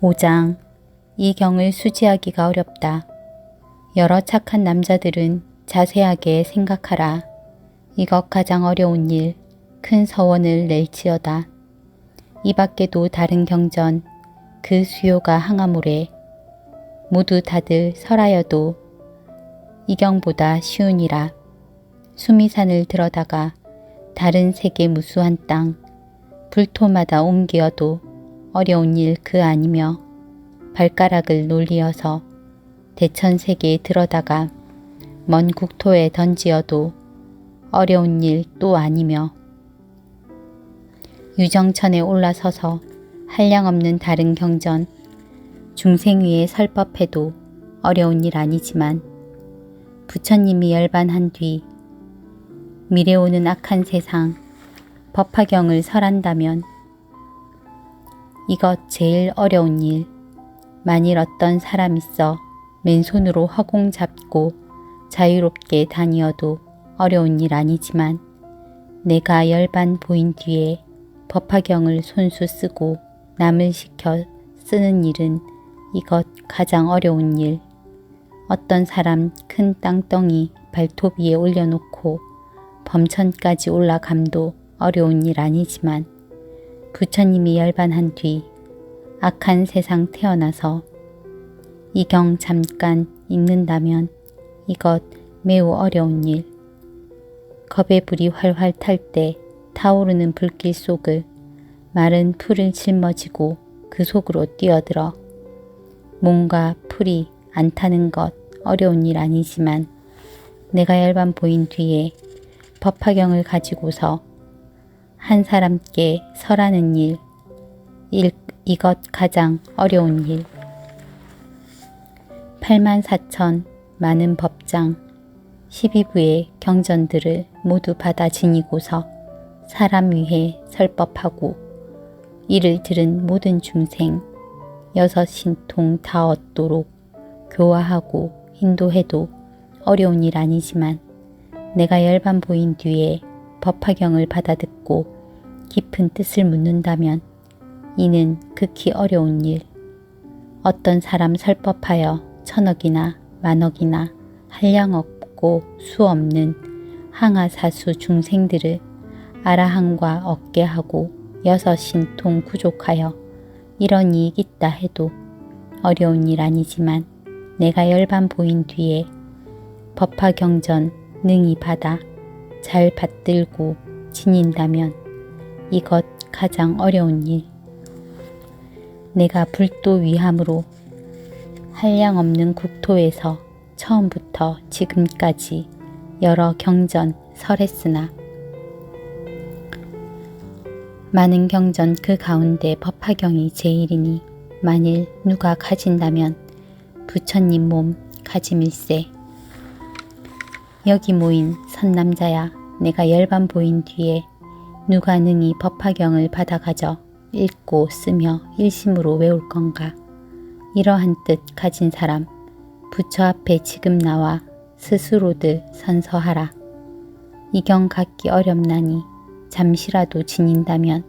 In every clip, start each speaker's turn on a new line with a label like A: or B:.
A: 5장 이 경을 수지하기가 어렵다. 여러 착한 남자들은 자세하게 생각하라. 이것 가장 어려운 일, 큰 서원을 낼지어다. 이 밖에도 다른 경전, 그 수요가 항아물에 모두 다들 설하여도 이 경보다 쉬우니라. 수미산을 들어다가 다른 세계 무수한 땅, 불토마다 옮기어도 어려운 일 그 아니며 발가락을 놀리어서 대천 세계에 들어다가 먼 국토에 던지어도 어려운 일 또 아니며 유정천에 올라서서 한량없는 다른 경전 중생 위에 설법해도 어려운 일 아니지만 부처님이 열반한 뒤 미래 오는 악한 세상 법화경을 설한다면 이것 제일 어려운 일. 만일 어떤 사람 있어 맨손으로 허공 잡고 자유롭게 다니어도 어려운 일 아니지만 내가 열반 보인 뒤에 법화경을 손수 쓰고 남을 시켜 쓰는 일은 이것 가장 어려운 일. 어떤 사람 큰 땅덩이 발톱 위에 올려놓고 범천까지 올라감도 어려운 일 아니지만 부처님이 열반한 뒤 악한 세상 태어나서 이 경 잠깐 읽는다면 이것 매우 어려운 일. 겁의 불이 활활 탈 때 타오르는 불길 속을 마른 풀을 짊어지고 그 속으로 뛰어들어 몸과 풀이 안 타는 것 어려운 일 아니지만 내가 열반 보인 뒤에 법화경을 가지고서 한 사람께 설하는 일, 일 이것 가장 어려운 일. 8만 4천 많은 법장, 12부의 경전들을 모두 받아 지니고서 사람 위해 설법하고 이를 들은 모든 중생 여섯 신통 다 얻도록 교화하고 인도해도 어려운 일 아니지만 내가 열반 보인 뒤에 법화경을 받아 듣고 깊은 뜻을 묻는다면 이는 극히 어려운 일. 어떤 사람 설법하여 천억이나 만억이나 한량 없고 수 없는 항아사수 중생들을 아라한과 얻게 하고 여섯 신통 구족하여 이런 이익 있다 해도 어려운 일 아니지만 내가 열반 보인 뒤에 법화경전 능히 받아 잘 받들고 지닌다면 이것 가장 어려운 일. 내가 불도 위함으로 한량 없는 국토에서 처음부터 지금까지 여러 경전 설했으나 많은 경전 그 가운데 법화경이 제일이니 만일 누가 가진다면 부처님 몸 가짐일세. 여기 모인 선남자야 내가 열반 보인 뒤에 누가 능히 법화경을 받아가져 읽고 쓰며 일심으로 외울 건가. 이러한 뜻 가진 사람 부처 앞에 지금 나와 스스로들 선서하라. 이경 갖기 어렵나니 잠시라도 지닌다면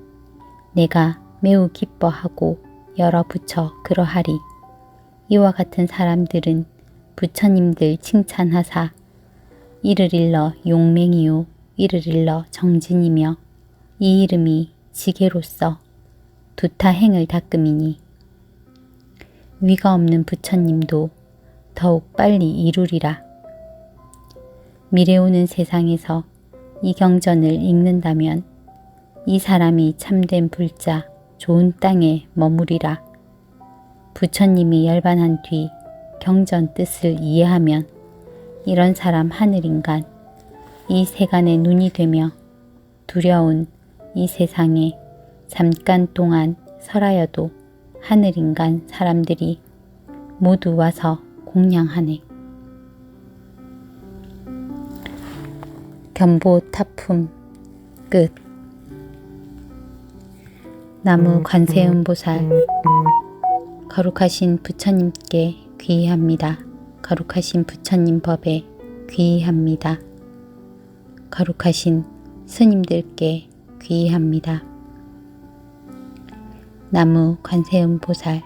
A: 내가 매우 기뻐하고 여러 부처 그러하리. 이와 같은 사람들은 부처님들 칭찬하사 이를 일러 용맹이요 이를 일러 정진이며 이 이름이 지게로서 두타 행을 닦음이니 위가 없는 부처님도 더욱 빨리 이루리라. 미래 오는 세상에서 이 경전을 읽는다면 이 사람이 참된 불자 좋은 땅에 머무리라. 부처님이 열반한 뒤 경전 뜻을 이해하면 이런 사람 하늘인간 이 세간의 눈이 되며 두려운 이 세상에 잠깐 동안 설하여도 하늘인간 사람들이 모두 와서 공양하네. 견보 타품 끝 나무 관세음보살 거룩하신 부처님께 귀의합니다. 거룩하신 부처님 법에 귀의합니다. 거룩하신 스님들께 귀의합니다. 나무 관세음보살